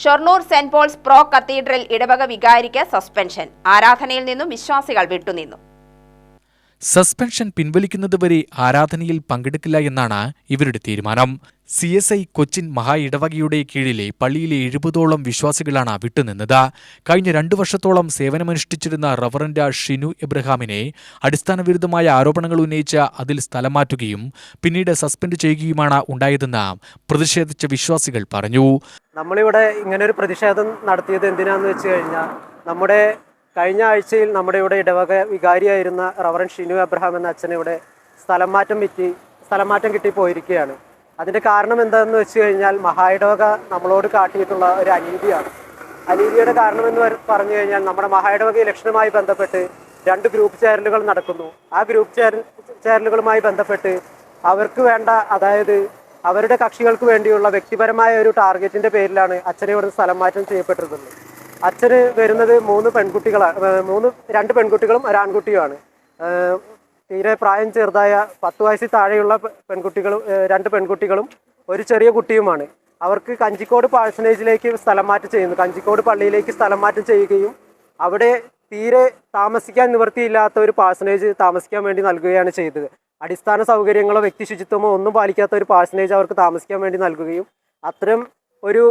Shoranur saint Paul's pro cathedral ഇടവക വികാരിക്ക് suspension. ആരാധനയിൽ നിന്നും വിശ്വാസികൾ വിട്ടുനിന്നു. സസ്പെൻഷൻ പിൻവലിക്കുന്നതുവരെ ആരാധനയിൽ പങ്കെടുക്കില്ല എന്നാണ് ഇവരുടെ തീരുമാനം. സി എസ് ഐ കൊച്ചിൻ മഹാ ഇടവകയുടെ കീഴിലെ പള്ളിയിലെ എഴുപതോളം വിശ്വാസികളാണ് വിട്ടുനിന്നത്. കഴിഞ്ഞ രണ്ടു വർഷത്തോളം സേവനമനുഷ്ഠിച്ചിരുന്ന റവറന്റ് ഷിനു എബ്രഹാമിനെ അടിസ്ഥാനവിരുദ്ധമായ ആരോപണങ്ങൾ ഉന്നയിച്ച് അതിൽ സ്ഥലം മാറ്റുകയും പിന്നീട് സസ്പെൻഡ് ചെയ്യുകയുമാണ് ഉണ്ടായതെന്ന് പ്രതിഷേധിച്ച വിശ്വാസികൾ പറഞ്ഞു. നമ്മളിവിടെ ഇങ്ങനെ ഒരു പ്രതിഷേധം നടത്തിയത് എന്തിനാന്ന് വെച്ച് കഴിഞ്ഞാൽ നമ്മുടെ കഴിഞ്ഞ ആഴ്ചയിൽ നമ്മുടെ ഇവിടെ ഇടവക വികാരിയായിരുന്ന റവറൻ ഷിനു അബ്രഹാം എന്ന അച്ഛനെ ഇവിടെ സ്ഥലം മാറ്റം വിറ്റി സ്ഥലം മാറ്റം കിട്ടി പോയിരിക്കുകയാണ്. അതിന്റെ കാരണം എന്താണെന്ന് വെച്ച് കഴിഞ്ഞാൽ മഹാ ഇടവക നമ്മളോട് കാട്ടിയിട്ടുള്ള ഒരു അനീതിയാണ്. അനീതിയുടെ കാരണമെന്ന് എന്ന് പറഞ്ഞു കഴിഞ്ഞാൽ നമ്മുടെ മഹാ ഇടവക ഇലക്ഷനുമായി ബന്ധപ്പെട്ട് രണ്ട് ഗ്രൂപ്പ് ചാനലുകൾ നടക്കുന്നു. ആ ഗ്രൂപ്പ് ചേരൽ ചേരലുകളുമായി ബന്ധപ്പെട്ട് അവർക്ക് വേണ്ട അതായത് അവരുടെ കക്ഷികൾക്ക് വേണ്ടിയുള്ള വ്യക്തിപരമായ ഒരു ടാർഗറ്റിന്റെ പേരിലാണ് അച്ഛനെ ഇവിടുന്ന് സ്ഥലം മാറ്റം ചെയ്യപ്പെട്ടിരുന്നത്. അച്ഛന് വരുന്നത് മൂന്ന് പെൺകുട്ടികളാണ് മൂന്ന് രണ്ട് പെൺകുട്ടികളും ഒരാൺകുട്ടിയുമാണ് തീരെ പ്രായം ചെറുതായ പത്ത് വയസ്സിൽ താഴെയുള്ള പെൺകുട്ടികളും രണ്ട് പെൺകുട്ടികളും ഒരു ചെറിയ കുട്ടിയുമാണ്. അവർക്ക് കഞ്ചിക്കോട് പാഴ്സനേജിലേക്ക് സ്ഥലം മാറ്റം ചെയ്യുന്നു. കഞ്ചിക്കോട് പള്ളിയിലേക്ക് സ്ഥലം മാറ്റം ചെയ്യുകയും അവിടെ തീരെ താമസിക്കാൻ നിവൃത്തിയില്ലാത്ത ഒരു പാഴ്സനേജ് താമസിക്കാൻ വേണ്ടി നൽകുകയാണ് ചെയ്തത്. അടിസ്ഥാന സൗകര്യങ്ങളോ വ്യക്തി ശുചിത്വമോ ഒന്നും പാലിക്കാത്ത ഒരു പാഴ്സനേജ് അവർക്ക് താമസിക്കാൻ വേണ്ടി നൽകുകയും അത്തരം ഒരു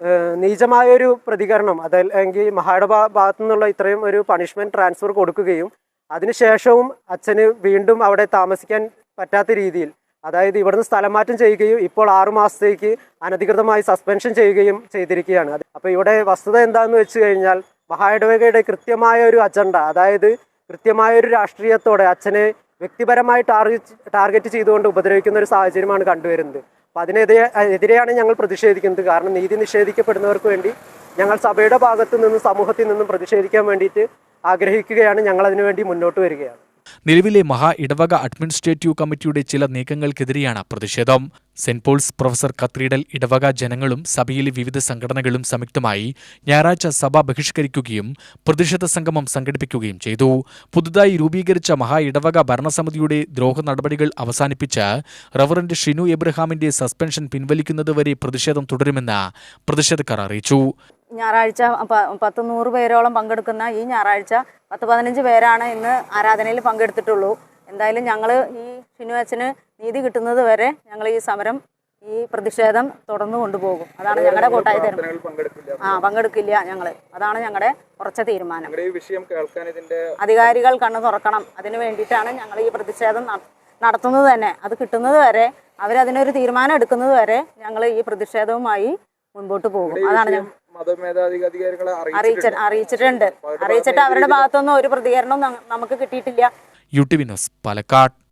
ഏഹ്, നീചമായ ഒരു പ്രതികരണം അതല്ലെങ്കിൽ ഭാ- ഭാഗത്തു നിന്നുള്ള ഇത്രയും ഒരു പണിഷ്മെന്റ് ട്രാൻസ്ഫർ കൊടുക്കുകയും അതിനുശേഷവും അച്ഛന് വീണ്ടും അവിടെ താമസിക്കാൻ പറ്റാത്ത രീതിയിൽ അതായത് ഇവിടുന്ന് സ്ഥലം മാറ്റം ചെയ്യുകയും ഇപ്പോൾ ആറു മാസത്തേക്ക് അനധികൃതമായി സസ്പെൻഷൻ ചെയ്യുകയും ചെയ്തിരിക്കുകയാണ്. അപ്പോൾ ഇവിടെ വസ്തുത എന്താണെന്ന് വെച്ച് കഴിഞ്ഞാൽ മഹായിടവകയുടെ കൃത്യമായ ഒരു അജണ്ട അതായത് കൃത്യമായ ഒരു രാഷ്ട്രീയത്തോടെ അച്ഛനെ വ്യക്തിപരമായി ടാർഗറ്റ് ടാർഗറ്റ് ചെയ്തുകൊണ്ട് ഉപദ്രവിക്കുന്ന ഒരു സാഹചര്യമാണ് കണ്ടുവരുന്നത്. അപ്പം അതിനെതിരെ എതിരെയാണ് ഞങ്ങൾ പ്രതിഷേധിക്കുന്നത്. കാരണം നീതി നിഷേധിക്കപ്പെടുന്നവർക്ക് വേണ്ടി ഞങ്ങൾ സഭയുടെ ഭാഗത്തു നിന്നും സമൂഹത്തിൽ നിന്നും പ്രതിഷേധിക്കാൻ വേണ്ടിയിട്ട് ആഗ്രഹിക്കുകയാണ്. ഞങ്ങൾ അതിനുവേണ്ടി മുന്നോട്ട് വരികയാണ്. നിലവിലെ മഹാ ഇടവക അഡ്മിനിസ്ട്രേറ്റീവ് കമ്മിറ്റിയുടെ ചില നീക്കങ്ങൾക്കെതിരെയാണ് പ്രതിഷേധം. സെന്റ് പോൾസ് പ്രൊഫസർ കത്രീഡൽ ഇടവക ജനങ്ങളും സഭയിലെ വിവിധ സംഘടനകളും സംയുക്തമായി ഞായറാഴ്ച സഭ ബഹിഷ്കരിക്കുകയും പ്രതിഷേധ സംഗമം സംഘടിപ്പിക്കുകയും ചെയ്തു. പുതുതായി രൂപീകരിച്ച മഹാ ഇടവക ഭരണസമിതിയുടെ ദ്രോഹ നടപടികൾ അവസാനിപ്പിച്ച് റവറന്റ് ഷിനു എബ്രഹാമിന്റെ സസ്പെൻഷൻ പിൻവലിക്കുന്നതുവരെ പ്രതിഷേധം തുടരുമെന്ന് പ്രതിഷേധക്കാർ അറിയിച്ചു. ഞായറാഴ്ച പത്ത് നൂറ് പേരോളം പങ്കെടുക്കുന്ന ഈ ഞായറാഴ്ച പത്ത് പതിനഞ്ച് പേരാണ് ഇന്ന് ആരാധനയിൽ പങ്കെടുത്തിട്ടുള്ളൂ. എന്തായാലും ഞങ്ങൾ ഈ ഷിനു അച്ഛന് നീതി കിട്ടുന്നത് വരെ ഞങ്ങൾ ഈ സമരം ഈ പ്രതിഷേധം തുടർന്നു കൊണ്ടുപോകും. അതാണ് ഞങ്ങളുടെ കൂട്ടായ തീരുമാനം. ആ പങ്കെടുക്കില്ല ഞങ്ങൾ അതാണ് ഞങ്ങളുടെ ഉറച്ച തീരുമാനം. അധികാരികൾ കണ്ണു തുറക്കണം. അതിന് വേണ്ടിയിട്ടാണ് ഞങ്ങൾ ഈ പ്രതിഷേധം നട- നടത്തുന്നത് തന്നെ. അത് കിട്ടുന്നത് വരെ അവരതിനൊരു തീരുമാനം എടുക്കുന്നത് വരെ ഞങ്ങൾ ഈ പ്രതിഷേധവുമായി മുൻപോട്ട് പോകും. അതാണ് ഞങ്ങൾ അറിയിച്ചിട്ടുണ്ട്. അറിയിച്ചിട്ട് അവരുടെ ഭാഗത്തുനിന്ന് ഒരു പ്രതികരണവും നമുക്ക് കിട്ടിയിട്ടില്ല. U T V Palakkad.